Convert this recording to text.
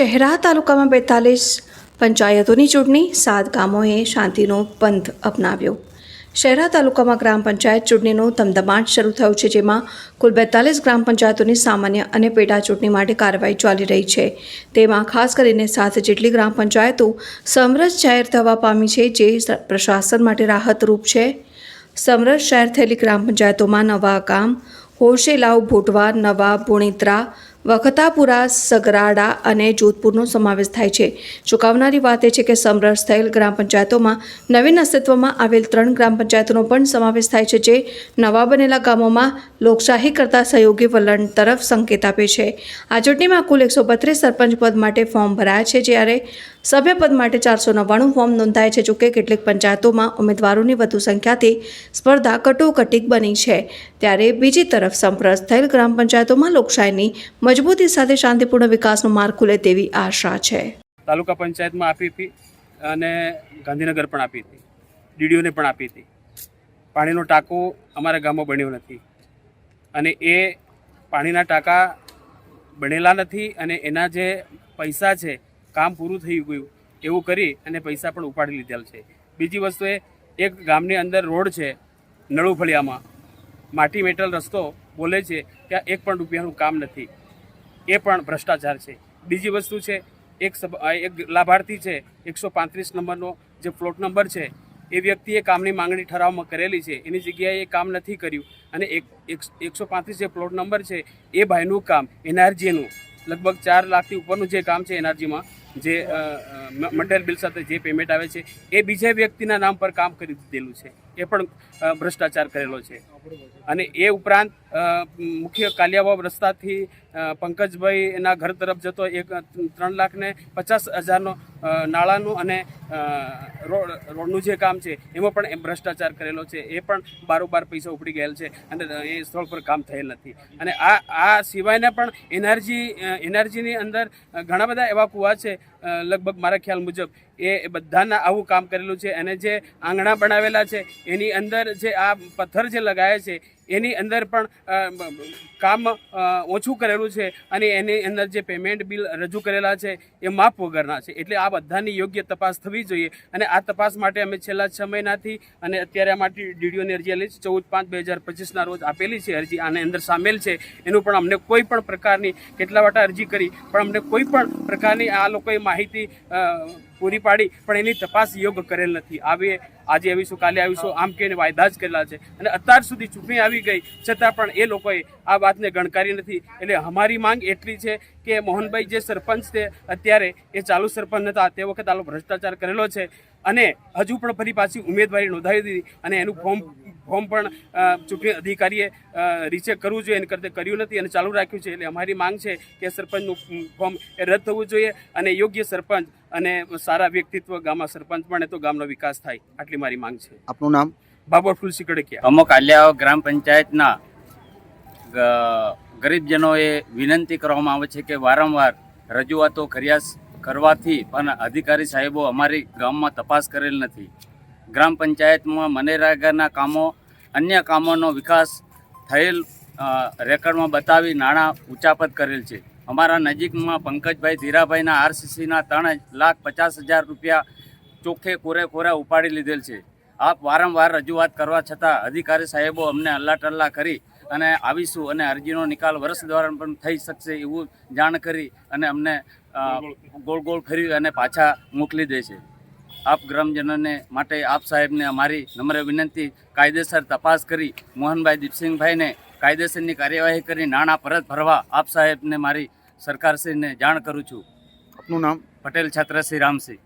શહેરા તાલુકામાં બેતાલીસ પંચાયતોની ચૂંટણી, સાત ગામોએ શાંતિનો પંથ અપનાવ્યો. શહેરા તાલુકામાં ગ્રામ પંચાયત ચૂંટણીનો ધમધમાટ શરૂ થયો છે, જેમાં કુલ બેતાલીસ ગ્રામ પંચાયતોની સામાન્ય અને પેટા ચૂંટણી માટે કાર્યવાહી ચાલી રહી છે. તેમાં ખાસ કરીને સાત જેટલી ગ્રામ પંચાયતો સમરસ જાહેર થવા પામી છે, જે પ્રશાસન માટે રાહતરૂપ છે. સમરસ જાહેર થયેલી ગ્રામ પંચાયતોમાં નવા ગામ હોશેલાવ ભોટવા નવા પુણિત્રા વખતાપુરા, સગરાડા અને જોધપુરનો સમાવેશ થાય છે. ચૂકવનારી વાત એ છે કે સમરસ થયેલ ગ્રામ પંચાયતોમાં નવીન અસ્તિત્વમાં આવેલ ત્રણ ગ્રામ પંચાયતોનો પણ સમાવેશ થાય છે, જે નવા બનેલા ગામોમાં લોકશાહી કરતા સહયોગી વલણ તરફ સંકેત આપે છે. આ ચૂંટણીમાં કુલ એકસો બત્રીસ સરપંચ પદ માટે ફોર્મ ભરાયા છે, જ્યારે સભ્યપદ માટે ચારસો નવ્વાણું ફોર્મ નોંધાય છે, જોકે કેટલીક પંચાયતોમાં ઉમેદવારોની વધુ સંખ્યાથી સ્પર્ધા કટોકટીક બની છે. ત્યારે બીજી તરફ સંપ્રસ્ત થયેલ ગ્રામ પંચાયતોમાં લોકશાહીની મજબૂતી સાથે શાંતિપૂર્ણ વિકાસનો માર્ગ ખુલે તેવી આશા છે. તાલુકા પંચાયતમાં આપી હતી અને ગાંધીનગર પણ આપી હતી. ડીડીઓને પણ આપી હતી. પાણીનો ટાંકો અમારા ગામમાં બન્યો નથી. અને એ પાણીના ટાંકા બનેલા નથી અને એના જે પૈસા છે, કામ પૂરું થઈ ગયું એવું કરી અને પૈસા પણ ઉપાડી લીધેલ છે. બીજી વસ્તુ એ, એક ગામની અંદર રોડ છે, નળુફળિયામાં. માટી મેટલ રસ્તો બોલે છે ત્યાં એક પણ રૂપિયાનું કામ નથી. એ પણ ભ્રષ્ટાચાર છે. બીજી વસ્તુ છે, એક એક લાભાર્થી છે, એકસો પાંત્રીસ નંબરનો જે પ્લોટ નંબર છે, એ વ્યક્તિએ કામની માંગણી ઠરાવમાં કરેલી છે. એની જગ્યાએ કામ નથી કર્યું. અને એક, એક- એકસો પાંત્રીસ જે પ્લોટ નંબર છે, એ ભાઈનું કામ, એનઆરજીનું. લગભગ ચાર લાખથી ઉપરનું જે કામ છે એનઆરજીમાં, જે મંડળ બિલ સાથે જે પેમેન્ટ આવે છે, એ બીજા વ્યક્તિના નામ પર કામ કરી દીધેલું છે. એ પણ ભ્રષ્ટાચાર કરેલો છે. અને એ ઉપરાંત મુખ્ય કાલિયાબાબ રસ્તાથી પંકજભાઈ એના ઘર તરફ જતો એક, ત્રણ લાખને પચાસ હજારનો નાળાનું અને રોડ રોડનું જે કામ છે, એમાં પણ એ ભ્રષ્ટાચાર કરેલો છે, એ પણ બારોબાર પૈસા ઉપડી ગયેલ છે અને એ સ્થળ પર કામ થયેલ નથી. અને આ આ સિવાયના પણ એનર્જી એનર્જીની અંદર ઘણા બધા એવા કૂવા છે લગભગ મારા ખ્યાલ મુજબ, એ બધાના આવું કામ કરેલું છે. અને જે આંગણા બનાવેલા છે, એની અંદર જે આ પથ્થર જે લગાવે છે એની અંદર પણ કામ ઓછું કરેલું છે અને એની અંદર જે પેમેન્ટ બિલ રજૂ કરેલા છે એ માપ વગરના છે. એટલે આ બધાની યોગ્ય તપાસ થવી જોઈએ અને આ તપાસ માટે અમે છેલ્લા છ મહિનાથી અને અત્યારે માટે ડીડીઓની અરજી આલી છે. ચૌદ પાંચ બે હજાર પચીસના રોજ આપેલી છે અરજી. આને અંદર સામેલ છે. એનું પણ અમને કોઈ પણ પ્રકારની, કેટલા વાટા અરજી કરી, પણ અમને કોઈ પણ પ્રકારની આ લોકોએ માહિતી પૂરી પાડી, પણ એની તપાસ યોગ્ય કરેલ નથી. આવી આજે આવીશું, કાલે આવીશું, આમ કે વાયદા જ કરેલા છે. અને અત્યાર સુધી ચૂંટણી આવી ગઈ, છતાં પણ એ લોકોએ આ વાતને ગણકારી નથી. એટલે અમારી માંગ એટલી છે કે મોહનભાઈ જે સરપંચ છે, અત્યારે એ ચાલુ સરપંચ હતા. તે વખત આલો ભ્રષ્ટાચાર કરેલો છે. અને હજુ પણ ફરી પાછી ઉમેદવારી નોંધાવી દીધી અને એનું ફોર્મ ફોર્મ પણ ચૂંટણી અધિકારીએ રિચેક કરવું જોઈએ એને કરતે કર્યું નથી અને ચાલુ રાખ્યું છે. એટલે અમારી માંગ છે કે સરપંચનું ફોર્મ એ રદ થવું જોઈએ અને યોગ્ય સરપંચ અને સારા વ્યક્તિત્વ ગામમાં સરપંચ બને તો ગામનો વિકાસ થાય. આટલી મારી માંગ છે. આપનું નામ? બાબર ફુલસી કડકિયા. અમુક કાલિયાઓ ગ્રામ પંચાયતના ગરીબજનોએ વિનંતી કરવામાં આવે છે કે વારંવાર રજૂઆતો કર્યા કરવાથી પણ અધિકારી સાહેબો અમારી ગામમાં તપાસ કરેલ નથી. ગ્રામ પંચાયતમાં મનરેગાના કામો, અન્ય કામોનો વિકાસ થયેલ રેકર્ડમાં બતાવી નાણાં ઉચાપત કરેલ છે. અમારા નજીકમાં પંકજભાઈ ધીરાભાઈના આરસીસીના ત્રણ લાખ પચાસ હજાર રૂપિયા ચોખ્ખે કોરે કોરે ઉપાડી લીધેલ છે. આપ વારંવાર રજૂઆત કરવા છતાં અધિકારી સાહેબો અમને અલ્લાટલ્લા કરી અને આવીશું અને અરજીનો નિકાલ વર્ષ દ્વારા પણ થઈ શકશે એવું જાણ કરી અને અમને ગોળ ગોળ ફેરવી અને પાછા મોકલી દે છે. આપ ગ્રામજનોને માટે આપ સાહેબને અમારી નમ્ર વિનંતી કાયદેસર તપાસ કરી મોહનભાઈ દીપસિંહભાઈને કાયદેસરની કાર્યવાહી કરી નાણાં પરત ભરવા આપ સાહેબને મારી સરકારશ્રીને જાણ કરું છું. આપનું નામ? પટેલ છત્રસિંહ રામસિંહ.